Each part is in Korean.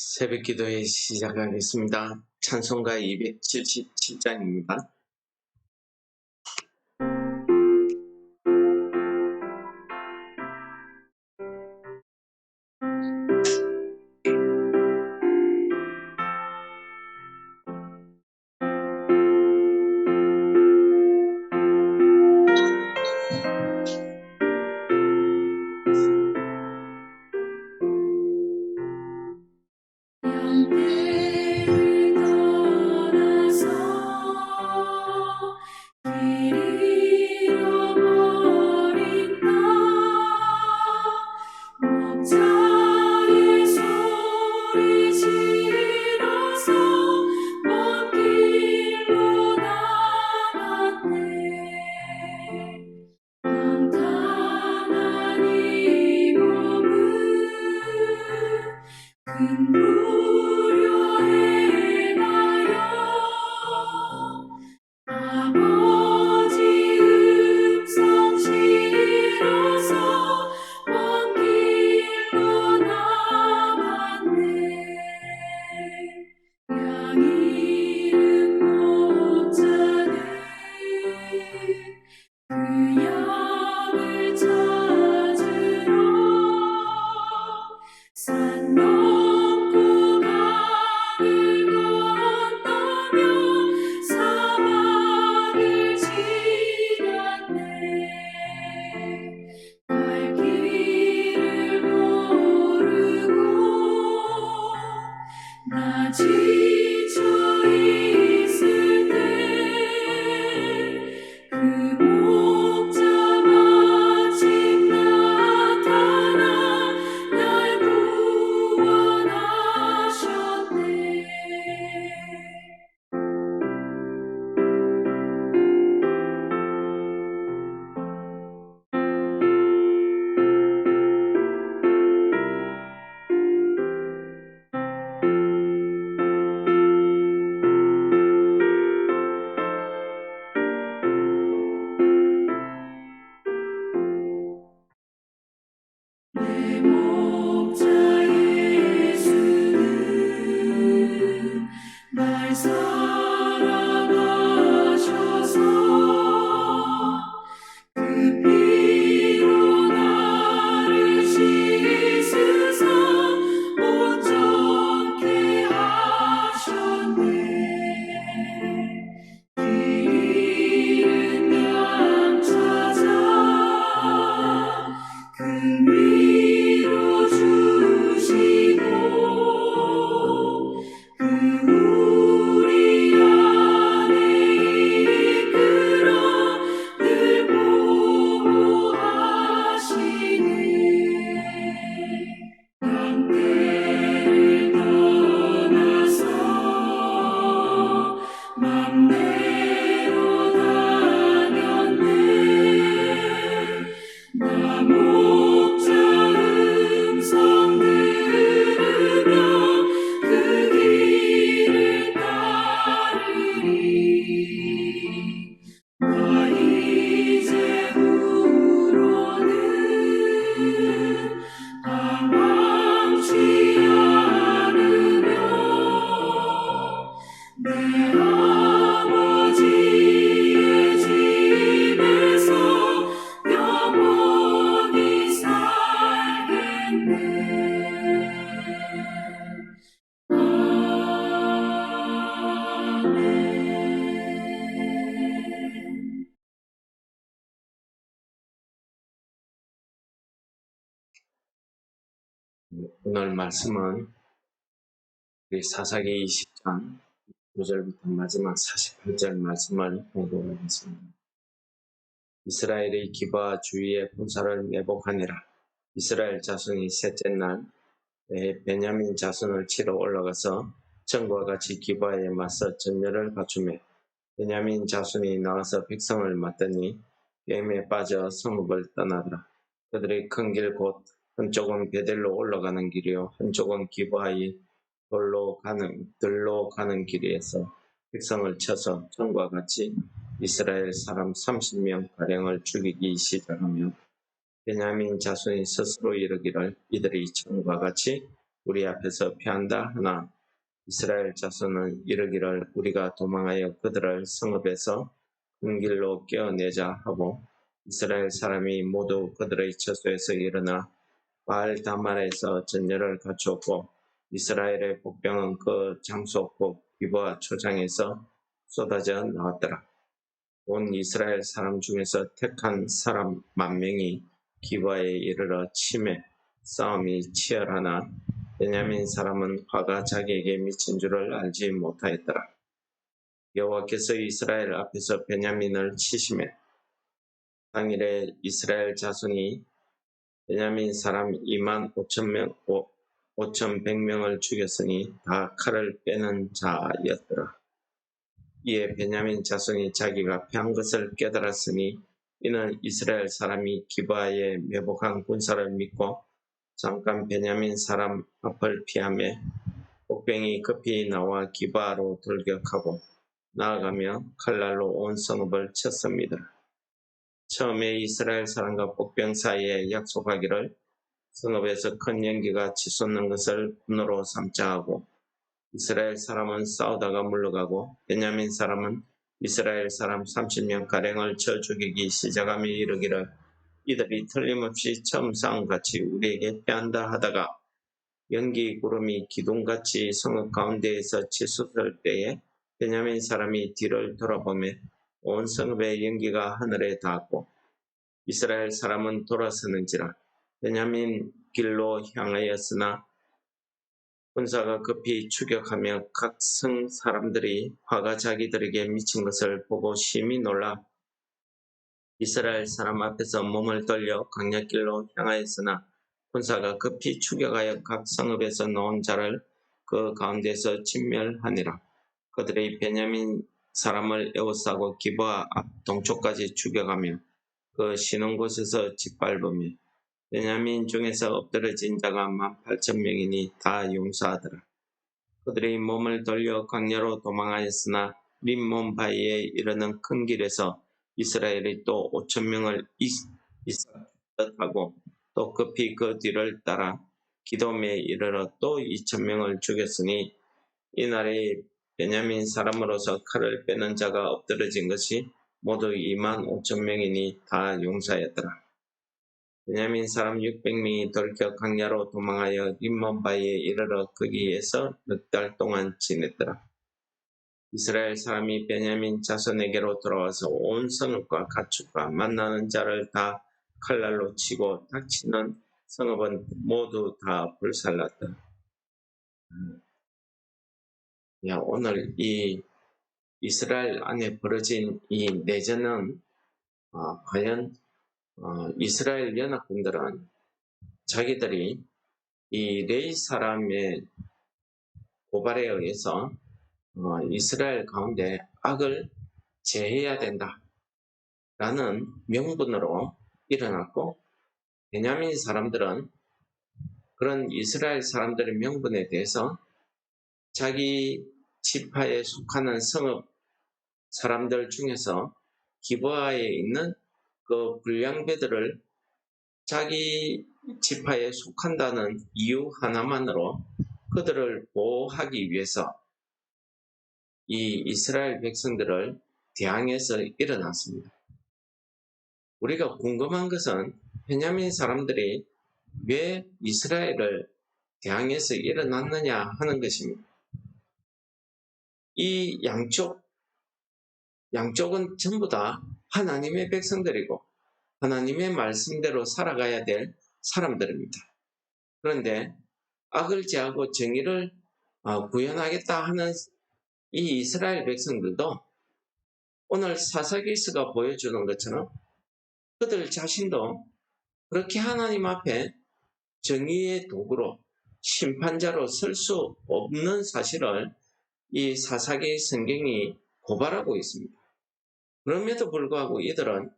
새벽 기도회 시작하겠습니다. 찬송가 277장입니다. 말씀은 우리 사사기 20장 9절부터 마지막 48절 말씀을 공부하겠습니다. 이스라엘의 기브와 주위의 본사를 매복하니라. 이스라엘 자손이 셋째 날에 베냐민 자손을 치러 올라가서 전과 같이 기브아에 맞서 전열을 갖추며 베냐민 자손이 나와서 백성을 맞더니 게임에 빠져 성읍을 떠나더라. 그들의 큰 길 곧 한쪽은 베델로 올라가는 길이요. 한쪽은 기브아의 돌로 가는 들로 가는 길에서 백성을 쳐서 전과 같이 이스라엘 사람 30명 가량을 죽이기 시작하며 베냐민 자손이 스스로 이르기를 이들이 전과 같이 우리 앞에서 피한다 하나 이스라엘 자손은 이르기를 우리가 도망하여 그들을 성읍에서 큰 길로 깨어내자 하고 이스라엘 사람이 모두 그들의 처소에서 일어나 바알 다말에서 전열을 갖추었고 이스라엘의 복병은 그 장소 곧 기브아 초장에서 쏟아져 나왔더라. 온 이스라엘 사람 중에서 택한 사람 만 명이 기브아에 이르러 침에 싸움이 치열하나 베냐민 사람은 화가 자기에게 미친 줄을 알지 못하였더라. 여호와께서 이스라엘 앞에서 베냐민을 치심해 당일에 이스라엘 자손이 베냐민 사람 2만 5천 명, 5천 100명을 죽였으니 다 칼을 빼는 자였더라. 이에 베냐민 자손이 자기가 패한 것을 깨달았으니 이는 이스라엘 사람이 기바에 매복한 군사를 믿고 잠깐 베냐민 사람 앞을 피하며 복병이 급히 나와 기바로 돌격하고 나아가며 칼날로 온 성읍을 쳤습니다. 처음에 이스라엘 사람과 복병 사이에 약속하기를 성읍에서 큰 연기가 치솟는 것을 분노로 삼자 하고 이스라엘 사람은 싸우다가 물러가고 베냐민 사람은 이스라엘 사람 30명 가량을 쳐 죽이기 시작하며 이르기를 이들이 틀림없이 처음 싸움 같이 우리에게 패한다 하다가 연기 구름이 기둥같이 성읍 가운데에서 치솟을 때에 베냐민 사람이 뒤를 돌아보며 온 성읍의 연기가 하늘에 닿았고 이스라엘 사람은 돌아서는지라 베냐민 길로 향하였으나 군사가 급히 추격하며 각 성 사람들이 화가 자기들에게 미친 것을 보고 심히 놀라 이스라엘 사람 앞에서 몸을 돌려 강약길로 향하였으나 군사가 급히 추격하여 각 성읍에서 놓은 자를 그 가운데서 진멸하니라. 그들이 베냐민 사람을 에워싸고 기브아 앞 동쪽까지 추격하며 그 쉬는 곳에서 짓밟으며 베냐민 중에서 엎드러진 자가 만 팔천 명이니 다 용서하더라. 그들이 몸을 돌려 강야로 도망하였으나 림몬 바위에 이르는 큰 길에서 이스라엘이 또 오천 명을 있었다고 또 급히 그 뒤를 따라 기돔에 이르러 또 이천 명을 죽였으니 이날에 베냐민 사람으로서 칼을 빼는 자가 엎드러진 것이 모두 2만 5천 명이니 다 용사였더라. 베냐민 사람 600명이 돌격 강야로 도망하여 림몬바위에 이르러 거기에서 넉 달 동안 지냈더라. 이스라엘 사람이 베냐민 자손에게로 돌아와서 온 성읍과 가축과 만나는 자를 다 칼날로 치고 닥치는 성읍은 모두 다 불살랐다. 음. 야, 오늘 이 이스라엘 안에 벌어진 이 내전은 어, 과연 어, 이스라엘 연합군들은 자기들이 이 레이 사람의 고발에 의해서 어, 이스라엘 가운데 악을 제해야 된다. 라는 명분으로 일어났고, 베냐민 사람들은 그런 이스라엘 사람들의 명분에 대해서 자기 지파에 속하는 성읍 사람들 중에서 기브아에 있는 그 불량배들을 자기 지파에 속한다는 이유 하나만으로 그들을 보호하기 위해서 이 이스라엘 백성들을 대항해서 일어났습니다. 우리가 궁금한 것은 베냐민 사람들이 왜 이스라엘을 대항해서 일어났느냐 하는 것입니다. 이 양쪽, 양쪽은 전부 다 하나님의 백성들이고 하나님의 말씀대로 살아가야 될 사람들입니다. 그런데 악을 제하고 정의를 어, 구현하겠다 하는 이 이스라엘 백성들도 오늘 사사기스가 보여주는 것처럼 그들 자신도 그렇게 하나님 앞에 정의의 도구로 심판자로 설 수 없는 사실을 이 사사기 성경이 고발하고 있습니다. 그럼에도 불구하고 이들은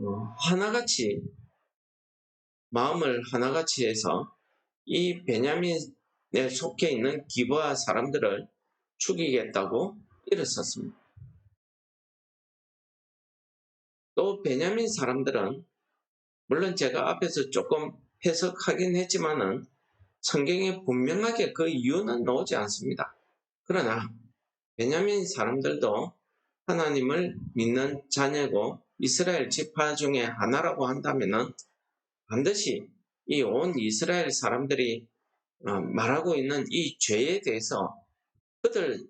어, 하나같이 마음을 하나같이 해서 이 베냐민에 속해 있는 기브아 사람들을 죽이겠다고 일어섰습니다. 또 베냐민 사람들은 물론 제가 앞에서 조금 해석하긴 했지만은 성경에 분명하게 그 이유는 나오지 않습니다. 그러나 베냐민 사람들도 하나님을 믿는 자녀고 이스라엘 지파 중에 하나라고 한다면은 반드시 이 온 이스라엘 사람들이 어, 말하고 있는 이 죄에 대해서 그들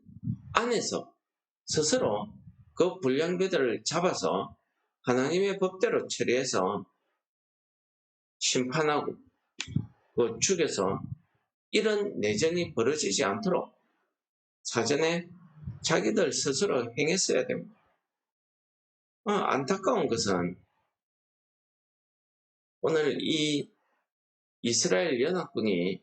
안에서 스스로 그 불량배들을 잡아서 하나님의 법대로 처리해서 심판하고 그 죽여서 이런 내전이 벌어지지 않도록 사전에 자기들 스스로 행했어야 됩니다. 어, 안타까운 것은 오늘 이 이스라엘 연합군이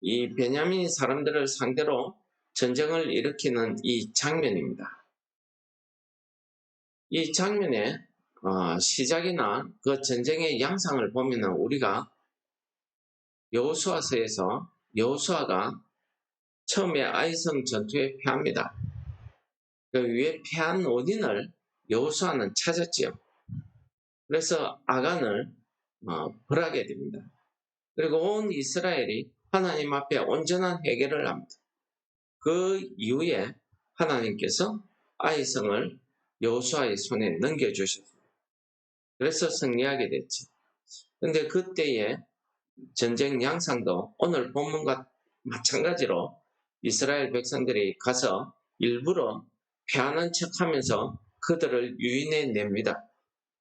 이 베냐민 사람들을 상대로 전쟁을 일으키는 이 장면입니다. 이 장면의 어, 시작이나 그 전쟁의 양상을 보면 우리가 여호수아서에서 여호수아가 처음에 아이성 전투에 패합니다. 그 위에 패한 원인을 여호수아는 찾았지요. 그래서 아간을 어, 벌하게 됩니다. 그리고 온 이스라엘이 하나님 앞에 온전한 회개를 합니다. 그 이후에 하나님께서 아이성을 여호수아의 손에 넘겨주셨습니다. 그래서 승리하게 됐죠. 근데 그때의 전쟁 양상도 오늘 본문과 마찬가지로 이스라엘 백성들이 가서 일부러 패하는 척 하면서 그들을 유인해 냅니다.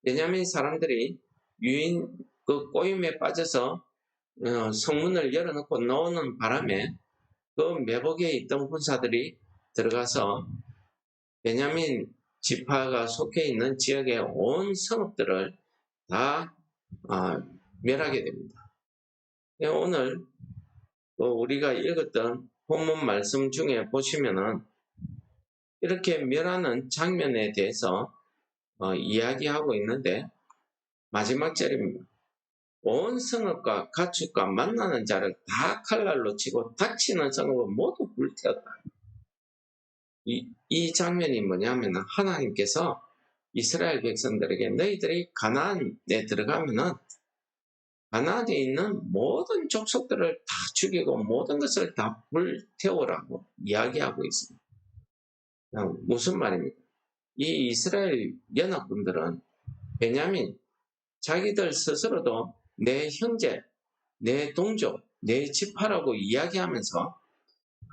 왜냐하면 사람들이 유인, 그 꼬임에 빠져서 어, 성문을 열어놓고 나오는 바람에 그 매복에 있던 군사들이 들어가서 베냐민 지파가 속해 있는 지역의 온 성읍들을 다 어, 멸하게 됩니다. 예, 오늘 또 우리가 읽었던 본문 말씀 중에 보시면은 이렇게 멸하는 장면에 대해서 어, 이야기하고 있는데 마지막 절입니다. 온 성읍과 가축과 만나는 자를 다 칼날로 치고 다치는 성읍은 모두 불태웠다. 이, 이 장면이 뭐냐면 하나님께서 이스라엘 백성들에게 너희들이 가나안에 들어가면은 가나안에 있는 모든 족속들을 다 죽이고 모든 것을 다 불태우라고 이야기하고 있습니다. 무슨 말입니까? 이 이스라엘 연합군들은 베냐민 자기들 스스로도 내 형제, 내 동족, 내 지파라고 이야기하면서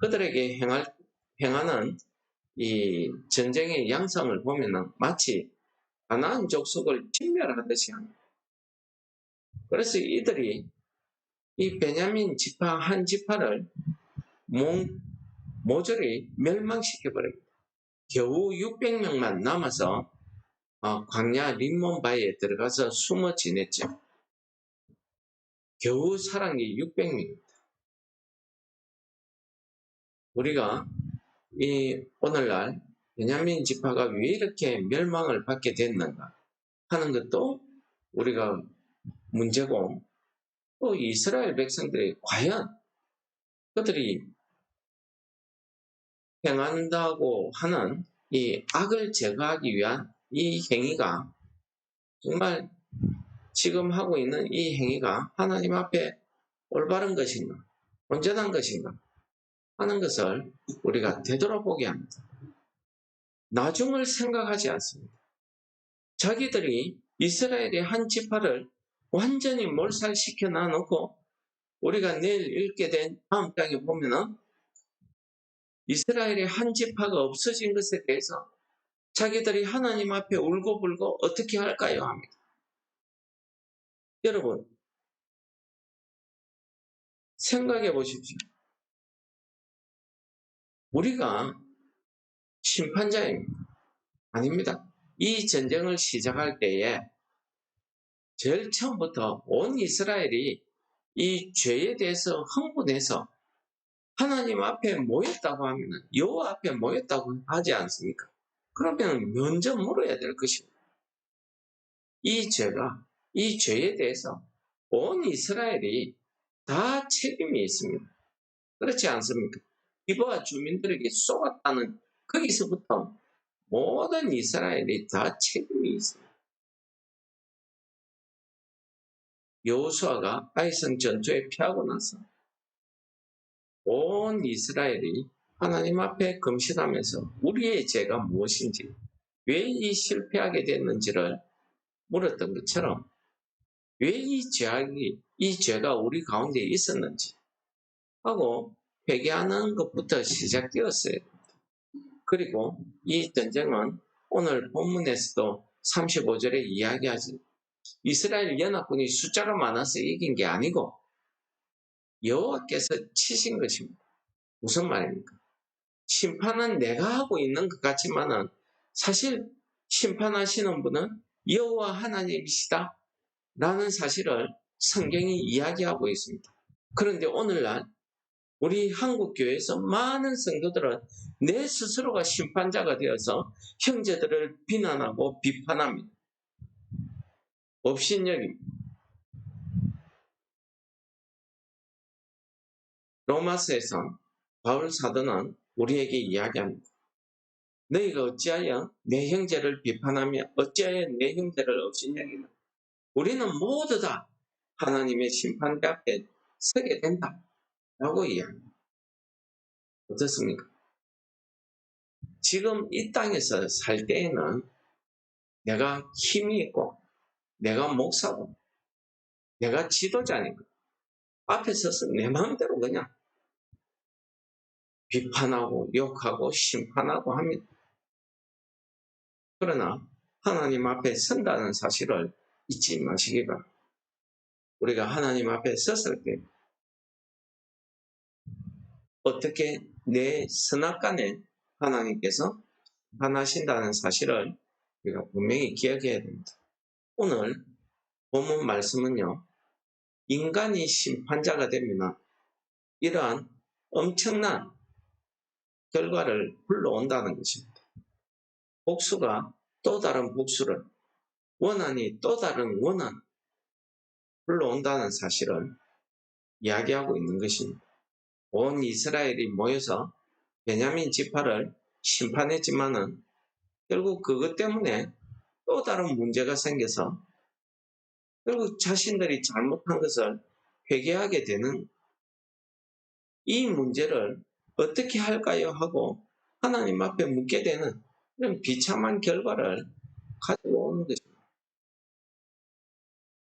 그들에게 행할, 행하는 이 전쟁의 양상을 보면은 마치 가나안 족속을 진멸하듯이 합니다. 그래서 이들이 이 베냐민 지파 한 지파를 몽, 모조리 멸망시켜 버립니다. 겨우 600명만 남아서 어, 광야 림몬바에 들어가서 숨어 지냈죠. 겨우 게 600명입니다. 우리가 이 오늘날 베냐민 지파가 왜 이렇게 멸망을 받게 됐는가 하는 것도 우리가 문제고 또 이스라엘 백성들이 과연 그들이 행한다고 하는 이 악을 제거하기 위한 이 행위가 정말 지금 하고 있는 이 행위가 하나님 앞에 올바른 것인가, 온전한 것인가 하는 것을 우리가 되돌아보게 합니다. 나중을 생각하지 않습니다. 자기들이 이스라엘의 한 지파를 완전히 몰살시켜 놔놓고 우리가 내일 읽게 된 다음 장에 보면은 이스라엘의 한 지파가 없어진 것에 대해서 자기들이 하나님 앞에 울고불고 어떻게 할까요? 합니다. 여러분, 생각해 보십시오. 우리가 심판자입니다. 아닙니다. 이 전쟁을 시작할 때에 제일 처음부터 온 이스라엘이 이 죄에 대해서 흥분해서 하나님 앞에 모였다고 하면 여호와 앞에 모였다고 하지 않습니까? 그러면 먼저 물어야 될 것입니다. 이 죄가 이 죄에 대해서 온 이스라엘이 다 책임이 있습니다. 그렇지 않습니까? 기부와 주민들에게 쏘았다는 거기서부터 모든 이스라엘이 다 책임이 있습니다. 여호수아가 아이성 전투에 피하고 나서 온 이스라엘이 하나님 앞에 금신하면서 우리의 죄가 무엇인지 왜 이 실패하게 됐는지를 물었던 것처럼 왜 이 죄악이 이 죄가 우리 가운데 있었는지 하고 회개하는 것부터 시작되었어요. 그리고 이 전쟁은 오늘 본문에서도 35절에 이야기하지 이스라엘 연합군이 숫자가 많아서 이긴 게 아니고 여호와께서 치신 것입니다. 무슨 말입니까? 심판은 내가 하고 있는 것 같지만은 사실 심판하시는 분은 여호와 하나님이시다 라는 사실을 성경이 이야기하고 있습니다. 그런데 오늘날 우리 한국 교회에서 많은 성도들은 내 스스로가 심판자가 되어서 형제들을 비난하고 비판합니다. 업신여깁니다. 로마서에서 바울 사도는 우리에게 이야기합니다. 너희가 어찌하여 내 형제를 비판하며 어찌하여 내 형제를 업신여기나 우리는 모두 다 하나님의 심판대 앞에 서게 된다. 라고 이야기합니다. 어떻습니까? 지금 이 땅에서 살 때에는 내가 힘이 있고, 내가 목사고, 내가 지도자니까 앞에 서서 내 마음대로 그냥 비판하고 욕하고 심판하고 합니다. 그러나 하나님 앞에 선다는 사실을 잊지 마시기 바랍니다. 우리가 하나님 앞에 섰을 때 어떻게 내 선악간에 하나님께서 판하신다는 사실을 우리가 분명히 기억해야 됩니다. 오늘 본문 말씀은요, 인간이 심판자가 되면 이러한 엄청난 결과를 불러온다는 것입니다. 복수가 또 다른 복수를, 원한이 또 다른 원한 불러온다는 사실을 이야기하고 있는 것입니다. 온 이스라엘이 모여서 베냐민 지파를 심판했지만은 결국 그것 때문에 또 다른 문제가 생겨서 결국 자신들이 잘못한 것을 회개하게 되는 이 문제를 어떻게 할까요? 하고 하나님 앞에 묻게 되는 이런 비참한 결과를 가지고 오는 것입니다.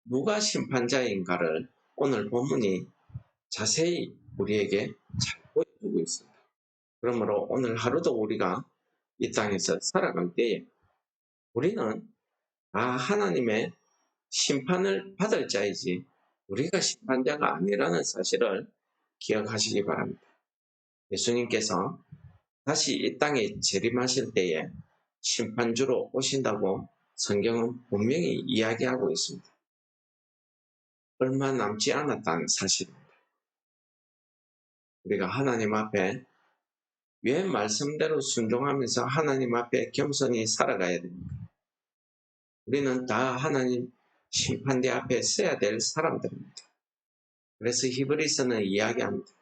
누가 심판자인가를 오늘 본문이 자세히 우리에게 잘 보여주고 있습니다. 그러므로 오늘 하루도 우리가 이 땅에서 살아갈 때에 우리는 아 하나님의 심판을 받을 자이지 우리가 심판자가 아니라는 사실을 기억하시기 바랍니다. 예수님께서 다시 이 땅에 재림하실 때에 심판주로 오신다고 성경은 분명히 이야기하고 있습니다. 얼마 남지 않았다는 사실입니다. 우리가 하나님 앞에 왜 말씀대로 순종하면서 하나님 앞에 겸손히 살아가야 됩니까? 우리는 다 하나님 심판대 앞에 서야 될 사람들입니다. 그래서 히브리서는 이야기합니다.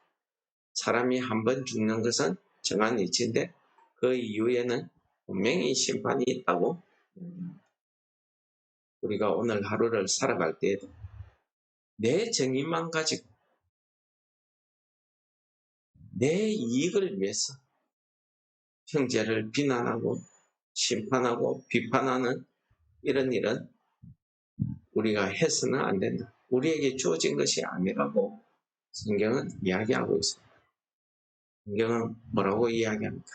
사람이 한 번 죽는 것은 정한 이치인데 그 이후에는 분명히 심판이 있다고 우리가 오늘 하루를 살아갈 때에도 내 정의만 가지고 내 이익을 위해서 형제를 비난하고 심판하고 비판하는 이런 일은 우리가 해서는 안 된다. 우리에게 주어진 것이 아니라고 성경은 이야기하고 있습니다. 성경은 뭐라고 이야기합니까?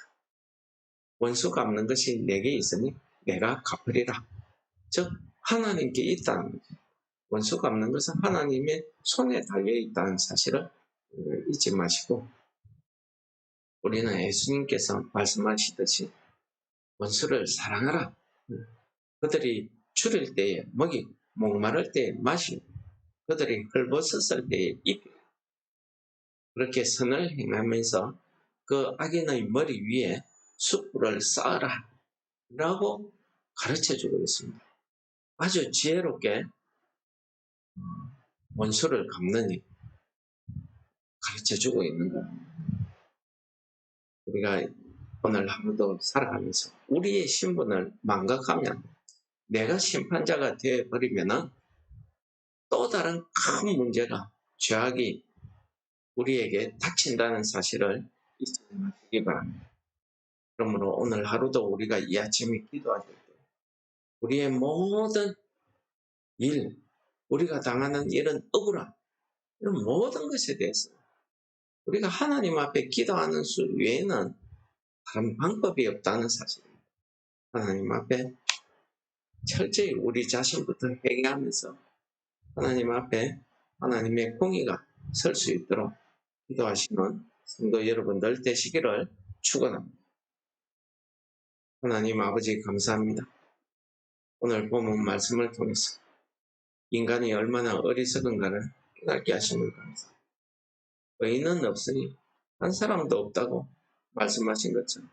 원수 갚는 것이 내게 있으니 내가 갚으리라. 즉 하나님께 있다는 거죠. 원수 갚는 것은 하나님의 손에 달려 있다는 사실을 잊지 마시고 우리는 예수님께서 말씀하시듯이 원수를 사랑하라. 그들이 줄일 때에 먹이고 목마를 때에 마시고 그들이 헐벗었을 때에 입히고 그렇게 선을 행하면서 그 악인의 머리 위에 숯불을 쌓아라 라고 가르쳐 주고 있습니다. 아주 지혜롭게 원수를 갚느니 가르쳐 주고 있는 겁니다. 우리가 오늘 하루도 살아가면서 우리의 신분을 망각하면 내가 심판자가 되어버리면 또 다른 큰 문제가 죄악이 우리에게 닥친다는 사실을 잊지 마시기 바랍니다. 그러므로 오늘 하루도 우리가 이 아침에 기도하실 때 우리의 모든 일, 우리가 당하는 이런 억울함, 이런 모든 것에 대해서 우리가 하나님 앞에 기도하는 수 외에는 다른 방법이 없다는 사실입니다. 하나님 앞에 철저히 우리 자신부터 회개하면서 하나님 앞에 하나님의 공의가 설 수 있도록 기도하시는 성도 여러분들 되시기를 축원합니다. 하나님 아버지 감사합니다. 오늘 본문 말씀을 통해서 인간이 얼마나 어리석은가를 깨닫게 하심을 감사합니다. 의인은 없으니 한 사람도 없다고 말씀하신 것처럼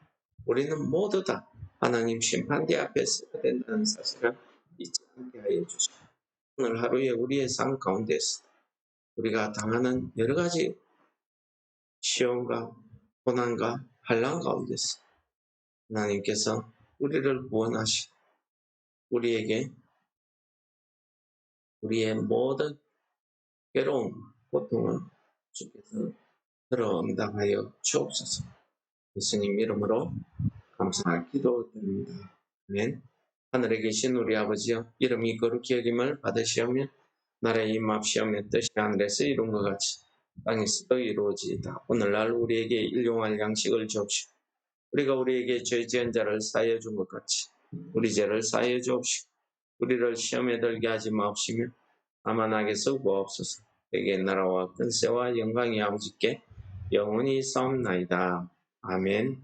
우리는 모두 다 하나님 심판대 앞에 서야 된다는 사실을 잊지 않게 하여 주시고 오늘 하루에 우리의 삶 가운데서 우리가 당하는 여러 가지 시험과 고난과 환란 가운데서 하나님께서 우리를 구원하시고 우리에게 우리의 모든 괴로움, 고통을 주께서 들어 응답하여 주옵소서. 예수님 이름으로 감사할 기도드립니다. 아멘. 하늘에 계신 우리 아버지여 이름이 거룩히 여김을 받으시오며 나라의 임합시오며 뜻이 하늘에서 이룬 것 같이 땅에서도 이루어지이다. 오늘날 우리에게 일용할 양식을 주옵시고 우리가 우리에게 죄 지은 자를 사하여 준 것 같이 우리 죄를 사하여 주옵시고 우리를 시험에 들게 하지 마옵시며 다만 악에서 구하옵소서 내게 나라와 근세와 영광이 아버지께 영원히 싸움나이다. 아멘